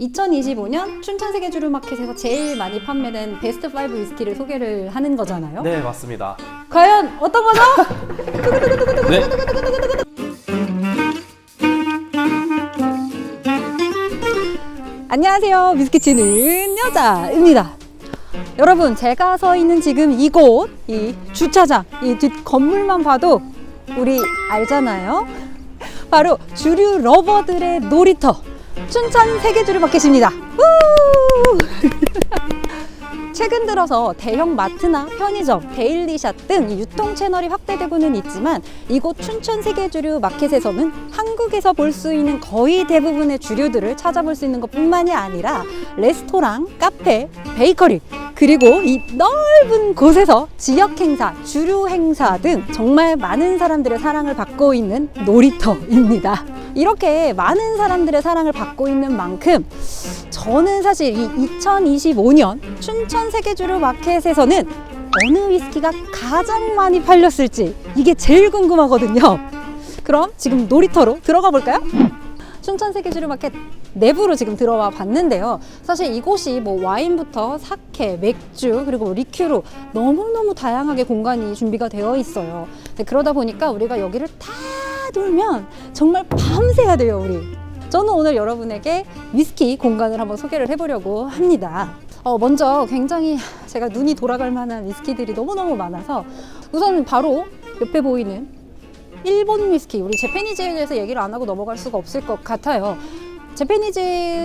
2025년 춘천 세계 주류 마켓에서 제일 많이 판매된 베스트 5 위스키를 소개를 하는 거잖아요. 네, 맞습니다. 과연 어떤 거죠? 네. 안녕하세요. 위스키 치는 여자입니다. 여러분, 제가 서 있는 지금 이곳, 이 주차장, 이 뒷 건물만 봐도 우리 알잖아요. 바로 주류 러버들의 놀이터, 춘천 세계주류 마켓입니다. 우! 최근 들어서 대형 마트나 편의점, 데일리샷 등 유통 채널이 확대되고는 있지만 이곳 춘천 세계주류 마켓에서는 한국에서 볼 수 있는 거의 대부분의 주류들을 찾아볼 수 있는 것 뿐만이 아니라 레스토랑, 카페, 베이커리 그리고 이 넓은 곳에서 지역 행사, 주류 행사 등 정말 많은 사람들의 사랑을 받고 있는 놀이터입니다. 이렇게 많은 사람들의 사랑을 받고 있는 만큼 저는 사실 이 2025년 춘천 세계주류 마켓에서는 어느 위스키가 가장 많이 팔렸을지 이게 제일 궁금하거든요. 그럼 지금 놀이터로 들어가 볼까요? 춘천 세계주류 마켓 내부로 지금 들어와 봤는데요. 사실 이곳이 뭐 와인부터 사케, 맥주, 그리고 리큐로 너무너무 다양하게 공간이 준비가 되어 있어요. 그러다 보니까 우리가 여기를 다 돌면 정말 밤새야 돼요, 우리. 저는 오늘 여러분에게 위스키 공간을 한번 소개를 해보려고 합니다. 어, 먼저 굉장히 제가 눈이 돌아갈 만한 위스키들이 너무너무 많아서 우선 바로 옆에 보이는 일본 위스키, 우리 제페니즈에 대해서 얘기를 안 하고 넘어갈 수가 없을 것 같아요. 제페니즈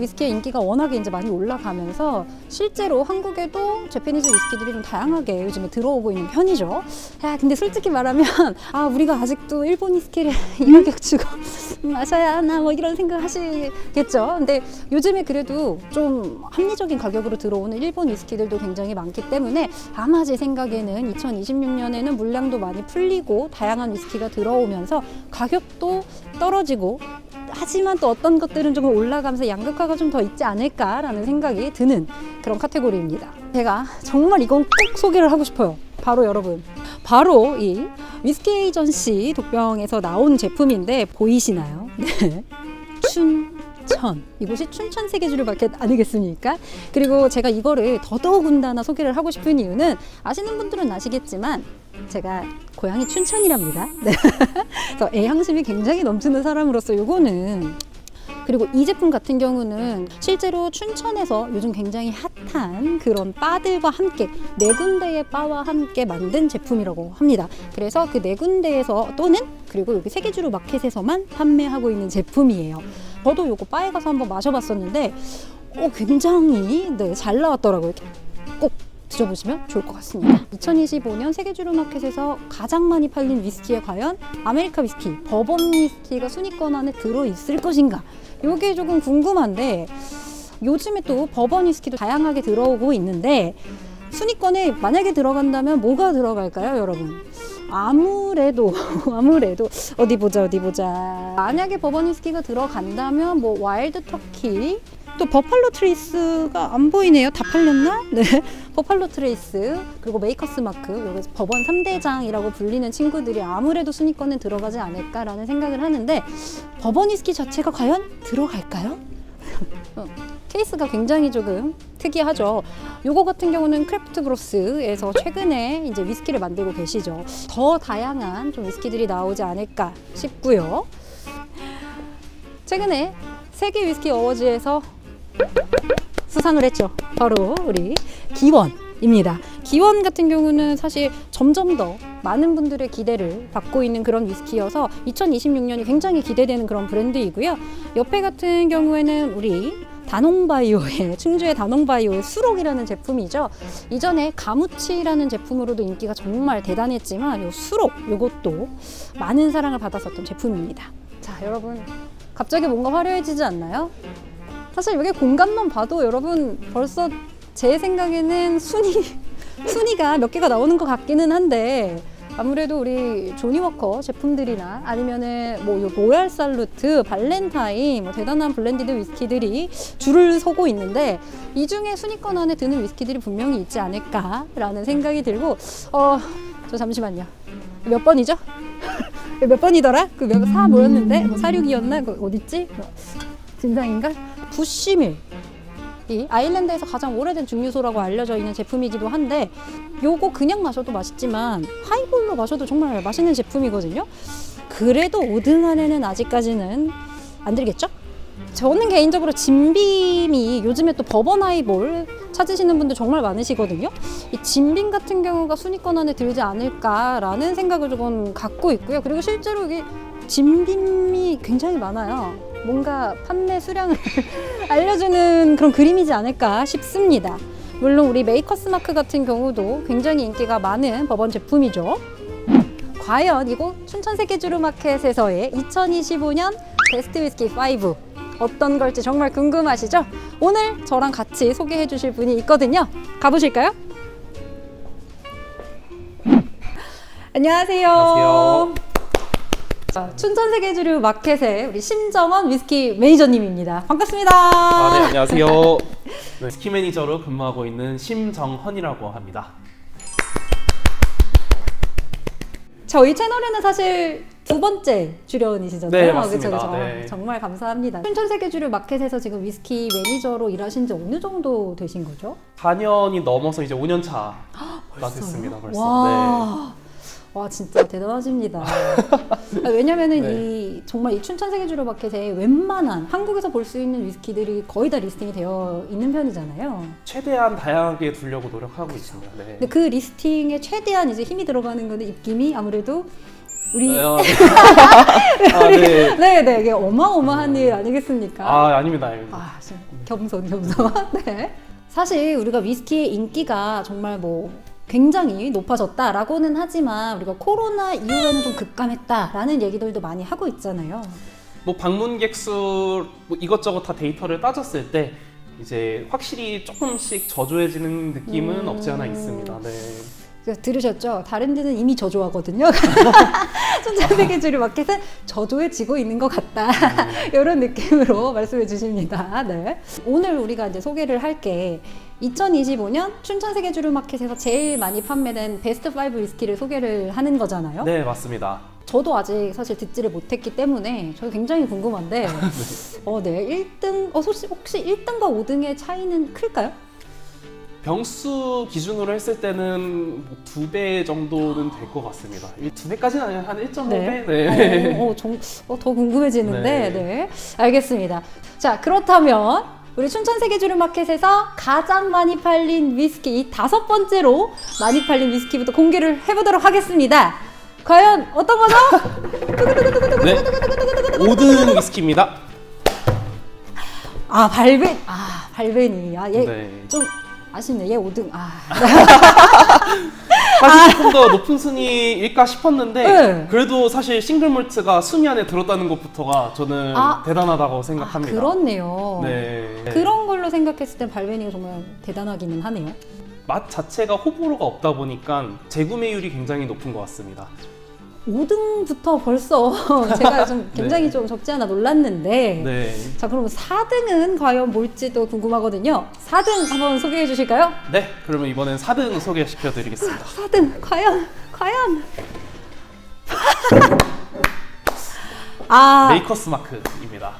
위스키의 인기가 워낙에 이제 많이 올라가면서 실제로 한국에도 제페니즈 위스키들이 좀 다양하게 요즘에 들어오고 있는 편이죠. 야, 근데 솔직히 말하면 아 우리가 아직도 일본 위스키를 이 가격 주고 마셔야 하나 뭐 이런 생각 하시겠죠. 근데 요즘에 그래도 좀 합리적인 가격으로 들어오는 일본 위스키들도 굉장히 많기 때문에 아마 제 생각에는 2026년에는 물량도 많이 풀리고 다양한 위스키가 들어오면서 가격도 떨어지고 하지만 또 어떤 것들은 좀 올라가면서 양극화가 좀 더 있지 않을까라는 생각이 드는 그런 카테고리입니다. 제가 정말 이건 꼭 소개를 하고 싶어요. 바로 여러분. 바로 이 위스키 에이전시 독병에서 나온 제품인데 보이시나요? 네. 춘 천. 이곳이 춘천 세계주류 마켓 아니겠습니까? 그리고 제가 이거를 더더군다나 소개를 하고 싶은 이유는 아시는 분들은 아시겠지만 제가 고향이 춘천이랍니다. 네. 그래서 애향심이 굉장히 넘치는 사람으로서 요거는 그리고 이 제품 같은 경우는 실제로 춘천에서 요즘 굉장히 핫한 그런 바들과 함께 네 군데의 바와 함께 만든 제품이라고 합니다. 그래서 그 네 군데에서 또는 그리고 여기 세계주류 마켓에서만 판매하고 있는 제품이에요. 저도 요거 바에 가서 한번 마셔봤었는데 어, 굉장히 네, 잘 나왔더라고요. 꼭 드셔보시면 좋을 것 같습니다. 2025년 세계주류 마켓에서 가장 많이 팔린 위스키에 과연 아메리카 위스키, 버번 위스키가 순위권 안에 들어있을 것인가? 요게 조금 궁금한데 요즘에 또 버번 위스키도 다양하게 들어오고 있는데 순위권에 만약에 들어간다면 뭐가 들어갈까요, 여러분? 아무래도 아무래도 어디 보자 어디 보자 만약에 버번 위스키가 들어간다면 뭐 와일드 터키 또 버팔로 트레이스가 안 보이네요 다 팔렸나? 네 버팔로 트레이스 그리고 메이커스 마크 여기서 버번 3대장이라고 불리는 친구들이 아무래도 순위권에 들어가지 않을까라는 생각을 하는데 버번 위스키 자체가 과연 들어갈까요? 어, 케이스가 굉장히 조금 특이하죠. 요거 같은 경우는 크래프트 브로스에서 최근에 이제 위스키를 만들고 계시죠. 더 다양한 좀 위스키들이 나오지 않을까 싶고요. 최근에 세계 위스키 어워즈에서 수상을 했죠. 바로 우리 기원입니다. 기원 같은 경우는 사실 점점 더 많은 분들의 기대를 받고 있는 그런 위스키여서 2026년이 굉장히 기대되는 그런 브랜드이고요. 옆에 같은 경우에는 우리 다농바이오의 충주의 다농바이오의 수록이라는 제품이죠. 이전에 가무치라는 제품으로도 인기가 정말 대단했지만 요 수록 요것도 많은 사랑을 받았었던 제품입니다. 자, 여러분 갑자기 뭔가 화려해지지 않나요? 사실 여기 공간만 봐도 여러분 벌써 제 생각에는 순위 순위가 몇 개가 나오는 것 같기는 한데 아무래도 우리 조니워커 제품들이나 아니면은 뭐요 로얄 살루트, 발렌타인 뭐 대단한 블렌디드 위스키들이 줄을 서고 있는데 이 중에 순위권 안에 드는 위스키들이 분명히 있지 않을까라는 생각이 들고 어 저 잠시만요 몇 번이죠? 몇 번이더라? 그 몇 사 뭐였는데 뭐 사륙이었나? 그 어딨지? 뭐 진상인가? 부시밀 이 아일랜드에서 가장 오래된 증류소라고 알려져 있는 제품이기도 한데 요거 그냥 마셔도 맛있지만 하이볼로 마셔도 정말 맛있는 제품이거든요. 그래도 5등 안에는 아직까지는 안 들겠죠? 저는 개인적으로 진빔이 요즘에 또 버번 하이볼 찾으시는 분들 정말 많으시거든요. 이 진빔 같은 경우가 순위권 안에 들지 않을까라는 생각을 조금 갖고 있고요. 그리고 실제로 이게 진빔이 굉장히 많아요. 뭔가 판매 수량을 알려주는 그런 그림이지 않을까 싶습니다. 물론 우리 메이커스 마크 같은 경우도 굉장히 인기가 많은 버번 제품이죠. 과연 이곳 춘천 세계주루 마켓에서의 2025년 베스트 위스키 5 어떤 걸지 정말 궁금하시죠? 오늘 저랑 같이 소개해 주실 분이 있거든요. 가보실까요? 안녕하세요. 안녕하세요. 자, 춘천 세계주류 마켓의 우리 심정원 위스키 매니저님입니다. 반갑습니다. 아, 네, 안녕하세요. 네, 스키 매니저로 근무하고 있는 심정헌이라고 합니다. 저희 채널에는 사실 두 번째 출연이시잖아요. 네, 맞습니다. 그쵸, 그쵸. 네. 정말 감사합니다. 춘천 세계주류 마켓에서 지금 위스키 매니저로 일하신 지 어느 정도 되신 거죠? 4년이 넘어서 이제 5년 차가 됐습니다. 벌써. 네. 와, 와 진짜 대단하십니다. 아, 왜냐면은 네. 이 정말 이 춘천 세계주류 마켓에 웬만한 한국에서 볼 수 있는 위스키들이 거의 다 리스팅이 되어 있는 편이잖아요. 네. 최대한 다양하게 두려고 노력하고 있습니다. 네. 근데 그 리스팅에 최대한 이제 힘이 들어가는 거는 입김이 아무래도 우리 네, 어, 아, 네. 네, 네, 이게 어마어마한 일 아니겠습니까? 아, 아닙니다. 아닙니다. 아, 좀 겸손, 겸손. 네. 사실 우리가 위스키의 인기가 정말 뭐 굉장히 높아졌다라고는 하지만 우리가 코로나 이후에는 좀 급감했다라는 얘기들도 많이 하고 있잖아요. 뭐 방문객 수 뭐 이것저것 다 데이터를 따졌을 때 이제 확실히 조금씩 저조해지는 느낌은 음. 없지 않아 있습니다. 네. 들으셨죠? 다른 데는 이미 저조하거든요. 천자백의 마켓은 저조해지고 있는 것 같다. 이런 느낌으로 말씀해 주십니다. 네. 오늘 우리가 이제 소개를 할 게 2025년 춘천 세계 주류 마켓에서 제일 많이 판매된 베스트 5 위스키를 소개를 하는 거잖아요. 네, 맞습니다. 저도 아직 사실 듣지를 못했기 때문에 저 굉장히 궁금한데, 어, 네, 1등, 어, 혹시, 혹시 1등과 5등의 차이는 클까요? 병수 기준으로 했을 때는 뭐두배 정도는 될 것 같습니다. 일- 두 배까지는 아니라 한 1.5배? 네. 어, 어, 정, 어, 더 궁금해지는데, 네. 네. 알겠습니다. 자, 그렇다면 우리 춘천 세계주류 마켓에서 가장 많이 팔린 위스키 이 다섯 번째로 많이 팔린 위스키부터 공개를 해보도록 하겠습니다. 과연 어떤 거죠? 네. 5등 위스키입니다. 아, 발베, 아, 발베니. 아, 얘 네. 좀 아쉽네. 얘 5등. 아, 사실 조금 더 높은 순위일까 싶었는데 네. 그래도 사실 싱글 몰트가 순위 안에 들었다는 것부터가 저는 아. 대단하다고 아 생각합니다. 그렇네요. 네. 그런 걸로 생각했을 땐 발베니가 정말 대단하기는 하네요. 맛 자체가 호불호가 없다 보니까 재구매율이 굉장히 높은 것 같습니다. 5등부터 벌써 제가 좀 굉장히 네. 좀 적지 않아 놀랐는데 네. 자 그럼 4등은 과연 뭘지도 궁금하거든요 4등 한번 소개해 주실까요? 네. 그러면 이번엔 4등 소개시켜 드리겠습니다. 4등 과연 과연 아 메이커스 마크입니다.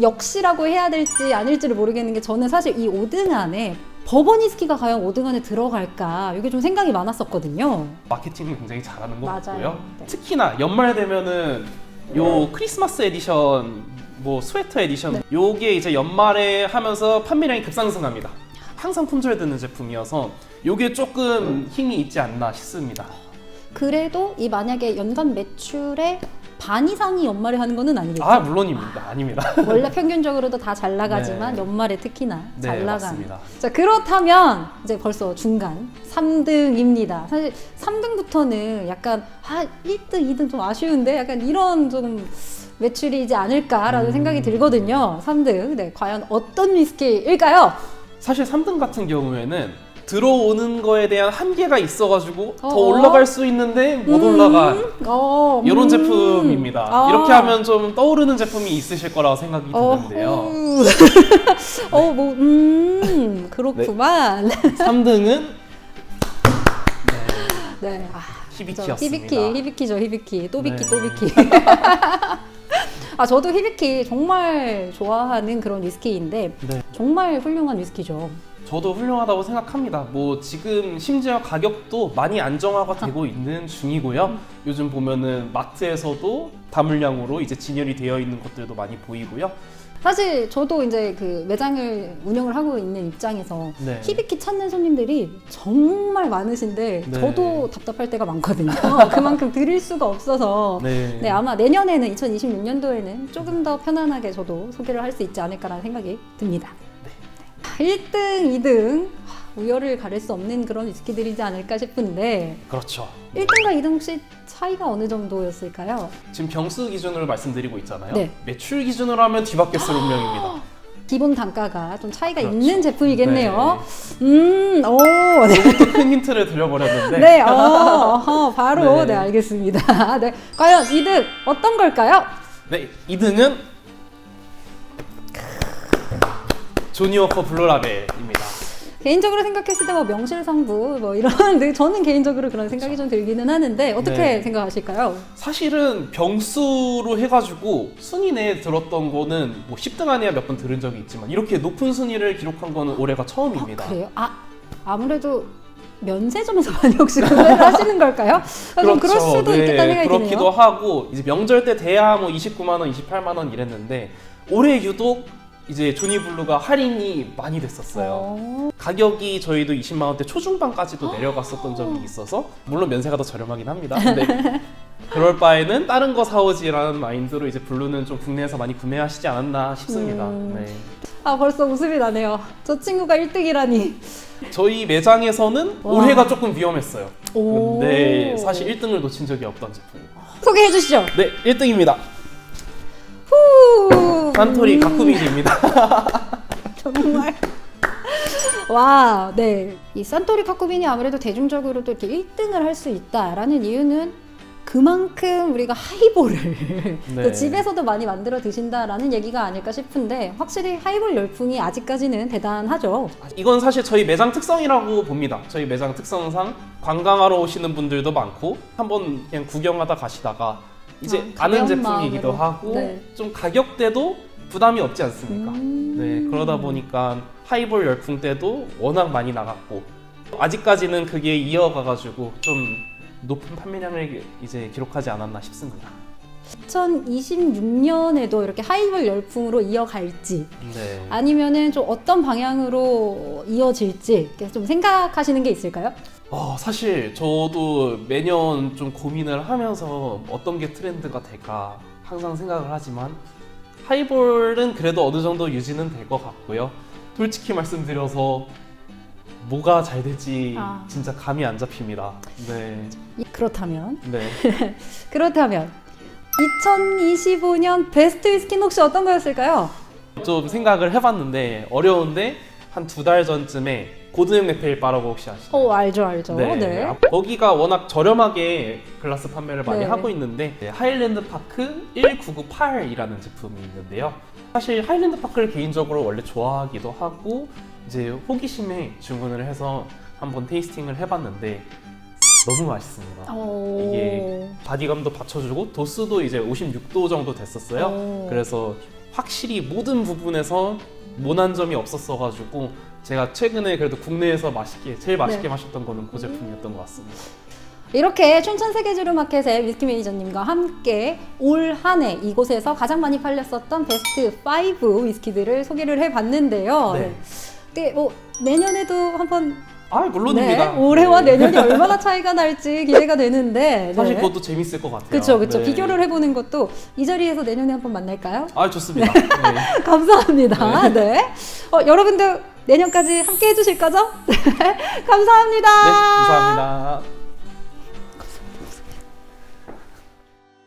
역시라고 해야 될지 아닐지를 모르겠는 게 저는 사실 이 5등 안에 버버니스키가 과연 5등 안에 들어갈까 이게 좀 생각이 많았었거든요 마케팅을 굉장히 잘하는 것 맞아요. 같고요. 네. 특히나 연말 되면은 요 크리스마스 에디션, 뭐 스웨터 에디션, 네. 요게 이제 연말에 하면서 판매량이 급상승합니다. 항상 품절되는 제품이어서 요게 조금 힘이 있지 않나 싶습니다. 그래도 이 만약에 연간 매출의 반 이상이 연말에 하는 거는 아니겠죠? 아 물론입니다. 아닙니다. 원래 평균적으로도 다 잘 나가지만 네. 연말에 특히나 네, 잘 나가는. 맞습니다. 자 그렇다면 이제 벌써 중간 3등입니다. 사실 3등부터는 약간 아 1등, 2등 좀 아쉬운데 약간 이런 좀 매출이지 않을까라는 음. 생각이 들거든요. 3등. 네, 과연 어떤 위스키일까요? 사실 3등 같은 경우에는 들어오는 거에 대한 한계가 있어가지고 더 어어. 올라갈 수 있는데 못 올라간 어, 이런 음. 제품입니다. 아. 이렇게 하면 좀 떠오르는 제품이 있으실 거라고 생각이 드는데요. 어, 뭐, 음, 그렇구만. 네. 3등은 아, 히비키였습니다. 히비키, 히비키죠, 히비키. 또비키, 네. 또비키. 아 저도 히비키 정말 좋아하는 그런 위스키인데 네. 정말 훌륭한 위스키죠. 저도 훌륭하다고 생각합니다. 뭐 지금 심지어 가격도 많이 안정화가 되고 있는 중이고요. 요즘 보면은 마트에서도 다물량으로 이제 진열이 되어 있는 것들도 많이 보이고요. 사실 저도 이제 그 매장을 운영을 하고 있는 입장에서 네. 히비키 찾는 손님들이 정말 많으신데 네. 저도 답답할 때가 많거든요. 그만큼 드릴 수가 없어서 네. 네 아마 내년에는 2026년도에는 조금 더 편안하게 저도 소개를 할 수 있지 않을까라는 생각이 듭니다. 네. 1등, 2등 우열을 가릴 수 없는 그런 위스키들이지 않을까 싶은데 그렇죠. 1등과 2등 혹시 차이가 어느 정도였을까요? 지금 병수 기준으로 말씀드리고 있잖아요. 네. 매출 기준으로 하면 뒤바뀌었을 운명입니다. 기본 단가가 좀 차이가 그렇죠. 있는 제품이겠네요. 음, 오, 네. 큰 힌트를 드려버렸는데 네, 어, 어허, 바로 네. 네. 알겠습니다. 네, 과연 2등 어떤 걸까요? 네, 2등은 조니 워커 블루라벨입니다. 개인적으로 생각했을 때 뭐 명실상부 뭐 이런 네, 저는 개인적으로 그런 생각이 좀 들기는 하는데 어떻게 네. 생각하실까요? 사실은 병수로 해가지고 순위 내에 들었던 거는 뭐 10등 안에야 몇번 들은 적이 있지만 이렇게 높은 순위를 기록한 거는 올해가 처음입니다. 아, 그래요? 아 아무래도 면세점에서 많이 혹시 구매를 하시는 걸까요? 아, 좀 그럴 수도 있겠다는 생각이 그렇죠. 네, 그렇기도 드네요. 하고 이제 명절 때 돼야 뭐 29만 원, 28만 원 이랬는데 올해 유독 이제 조니블루가 할인이 많이 됐었어요. 어, 가격이 저희도 20만 원대 초중반까지도 내려갔었던 적이 있어서 물론 면세가 더 저렴하긴 합니다. 근데 그럴 바에는 다른 거 사오지라는 마인드로 이제 블루는 좀 국내에서 많이 구매하시지 않았나 싶습니다. 음. 네. 아 벌써 웃음이 나네요. 저 친구가 1등이라니. 저희 매장에서는 와. 올해가 조금 위험했어요. 오. 근데 사실 1등을 놓친 적이 없던 제품입니다. 소개해 주시죠. 네, 1등입니다. 후. 산토리 음, 가쿠미즈입니다. 정말. 와, 네. 이 산토리 카쿠빈이 아무래도 대중적으로도 이렇게 1등을 할 수 있다라는 이유는 그만큼 우리가 하이볼을 네. 또 집에서도 많이 만들어 드신다라는 얘기가 아닐까 싶은데 확실히 하이볼 열풍이 아직까지는 대단하죠. 이건 사실 저희 매장 특성이라고 봅니다. 저희 매장 특성상 관광하러 오시는 분들도 많고 한번 그냥 구경하다 가시다가 이제 아, 아, 는 제품이기도 마음으로. 하고 네. 좀 가격대도 부담이 없지 않습니까? 음. 네 그러다 보니까 하이볼 열풍 때도 워낙 많이 나갔고 아직까지는 그게 이어가가지고 좀 높은 판매량을 이제 기록하지 않았나 싶습니다. 2026년에도 이렇게 하이볼 열풍으로 이어갈지 네. 아니면은 좀 어떤 방향으로 이어질지 이렇게 좀 생각하시는 게 있을까요? 어, 사실 저도 매년 좀 고민을 하면서 어떤 게 트렌드가 될까 항상 생각을 하지만 하이볼은 그래도 어느 정도 유지는 될 것 같고요. 솔직히 말씀드려서 뭐가 잘 될지 아. 진짜 감이 안 잡힙니다. 네. 그렇다면 네. 그렇다면 2025년 베스트 위스키는 혹시 어떤 거였을까요? 좀 생각을 해봤는데 어려운데 한 두 달 전쯤에 고든형 네페일 바라고 혹시 아시나요? 어 알죠 알죠. 네. 아, 거기가 워낙 저렴하게 글라스 판매를 많이 네. 하고 있는데 네, 하일랜드 파크 1998이라는 제품이 있는데요. 사실 하일랜드 파크를 개인적으로 원래 좋아하기도 하고 이제 호기심에 주문을 해서 한번 테이스팅을 해봤는데 너무 맛있습니다. 어... 이게 바디감도 받쳐주고 도수도 이제 56도 정도 됐었어요. 오. 그래서 확실히 모든 부분에서 모난 점이 없었어가지고 제가 최근에 그래도 국내에서 맛있게 제일 맛있게 네. 마셨던 거는 그 제품이었던 것 같습니다. 이렇게 춘천 세계주류 마켓의 위스키 매니저님과 함께 올 한 해 이곳에서 가장 많이 팔렸었던 베스트 5 위스키들을 소개를 해봤는데요. 네. 네. 네, 뭐 내년에도 한번 아 물론입니다. 네, 올해와 네. 내년이 얼마나 차이가 날지 기대가 되는데 사실 네. 그것도 재밌을 것 같아요. 그렇죠, 그렇죠. 네. 비교를 해보는 것도 이 자리에서 내년에 한번 만날까요? 아 좋습니다. 네. 감사합니다. 네. 어, 여러분들 내년까지 함께 해주실 거죠? 네. 감사합니다. 네, 감사합니다.